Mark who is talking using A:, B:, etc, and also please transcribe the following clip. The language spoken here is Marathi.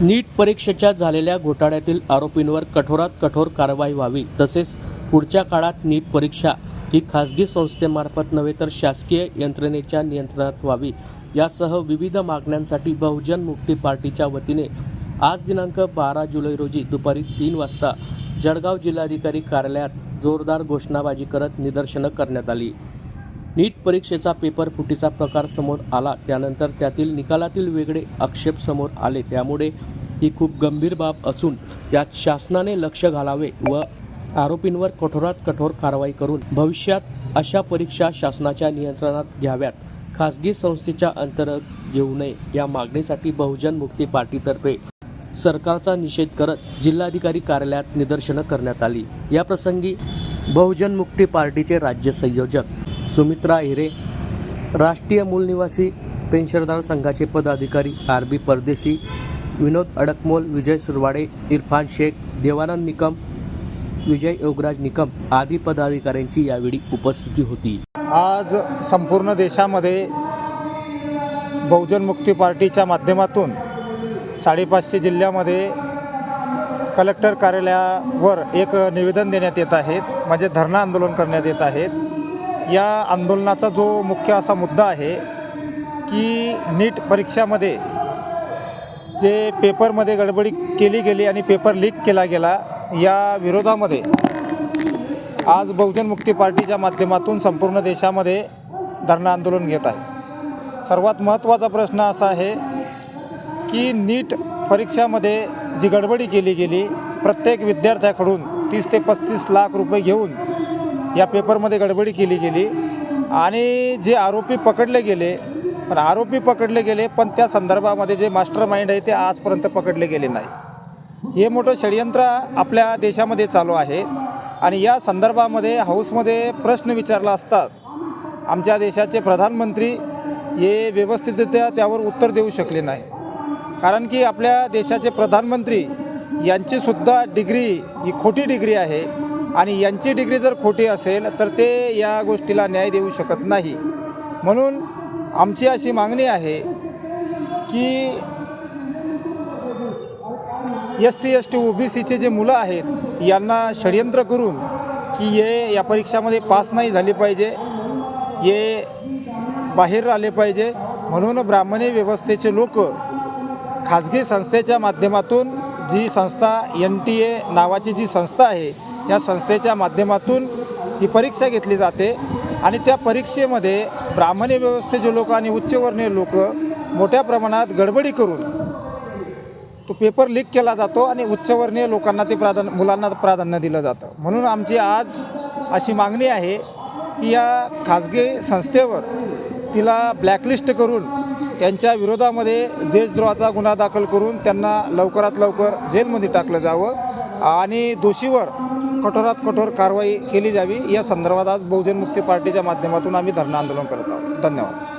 A: नीट परीक्षेच्या झालेल्या घोटाळ्यातील आरोपींवर कठोरात कठोर कारवाई व्हावी तसेच पुढच्या काळात नीट परीक्षा ही खासगी संस्थेमार्फत नव्हे तर शासकीय यंत्रणेच्या नियंत्रणात व्हावी. यासह विविध मागण्यांसाठी बहुजन मुक्ती पार्टीच्या वतीने आज दिनांक बारा जुलै रोजी दुपारी तीन वाजता जळगाव जिल्हाधिकारी कार्यालयात जोरदार घोषणाबाजी करत निदर्शनं करण्यात आली. नीट परीक्षेचा पेपर फुटीचा प्रकार समोर आला. त्यानंतर त्यातील निकालातील वेगळे आक्षेप समोर आले. त्यामुळे ही खूप गंभीर बाब असून यात शासनाने लक्ष घालावे व आरोपींवर कठोरात कठोर कारवाई करून भविष्यात अशा परीक्षा शासनाच्या नियंत्रणात घ्याव्यात. खासगी संस्थेच्या अंतर्गत घेऊ नये या मागणीसाठी बहुजन मुक्ती पार्टीतर्फे सरकारचा निषेध करत जिल्हाधिकारी कार्यालयात निदर्शनं करण्यात आली. या प्रसंगी बहुजन मुक्ती पार्टीचे राज्य संयोजक सुमित्रा हिरे राष्ट्रीय मूलनिवासी पेन्शनदार संघाचे पदाधिकारी आर बी परदेशी विनोद अडकमोल विजय सुरवाडे इरफान शेख देवानंद निकम विजय योगराज निकम आदी पदाधिकाऱ्यांची यावेळी उपस्थिती होती.
B: आज संपूर्ण देशामध्ये बहुजन मुक्ती पार्टीच्या माध्यमातून साडेपाचशे जिल्ह्यामध्ये कलेक्टर कार्यालयावर एक निवेदन देण्यात येत आहेत म्हणजे धरणं आंदोलन करण्यात येत आहेत या आंदोलनाचा जो मुख्य असा मुद्दा आहे की नीट परीक्षामध्ये जे पेपरमध्ये गडबडी केली गेली आणि पेपर लीक केला गेला या विरोधामध्ये आज बहुजन मुक्ती पार्टीच्या माध्यमातून संपूर्ण देशामध्ये धरणं आंदोलन घेत आहे. सर्वात महत्त्वाचा प्रश्न असा आहे की नीट परीक्षामध्ये जी गडबडी केली गेली प्रत्येक विद्यार्थ्याकडून तीस ते पस्तीस लाख रुपये घेऊन या पेपरमध्ये गडबडी केली गेली. आणि जे आरोपी पकडले गेले पण आरोपी पकडले गेले पण त्या संदर्भामध्ये जे मास्टर माइंड आहे ते आजपर्यंत पकडले गेले नाही. हे मोठं षडयंत्र आपल्या देशामध्ये चालू आहे. आणि या संदर्भामध्ये हाऊसमध्ये प्रश्न विचारला असतात आमच्या देशाचे प्रधानमंत्री हे व्यवस्थितरित्या त्यावर उत्तर देऊ शकले नाही. कारण की आपल्या देशाचे प्रधानमंत्री यांचीसुद्धा डिग्री ही खोटी डिग्री आहे. आणि यांची डिग्री जर खोटी असेल तर ते या गोष्टीला न्याय देऊ शकत नाही. म्हणून आमची अशी मागणी आहे की S C S T O B सीचे जे मुलं आहेत यांना षडयंत्र करून की ये या परीक्षामध्ये पास नाही झाली पाहिजे हे बाहेर आले पाहिजे. म्हणून ब्राह्मणी व्यवस्थेचे लोक खाजगी संस्थेच्या माध्यमातून जी संस्था एन टी ए नावाची जी संस्था आहे या संस्थेच्या माध्यमातून ही परीक्षा घेतली जाते. आणि त्या परीक्षेमध्ये ब्राह्मणी व्यवस्थेचे लोक आणि उच्चवर्णीय लोक मोठ्या प्रमाणात गडबडी करून तो पेपर लीक केला जातो आणि उच्चवर्णीय लोकांना ते प्राधान्य मुलांना प्राधान्य दिलं जातं. म्हणून आमची आज अशी मागणी आहे की या खाजगी संस्थेवर तिला ब्लॅकलिस्ट करून त्यांच्या विरोधामध्ये देशद्रोहाचा गुन्हा दाखल करून त्यांना लवकरात लवकर जेलमध्ये टाकलं जावं आणि दोषीवर कठोरात कठोर कारवाई केली जावी. या संदर्भात आज बहुजन मुक्ती पार्टीच्या माध्यमातून आम्ही धरणं आंदोलन करत आहोत. धन्यवाद.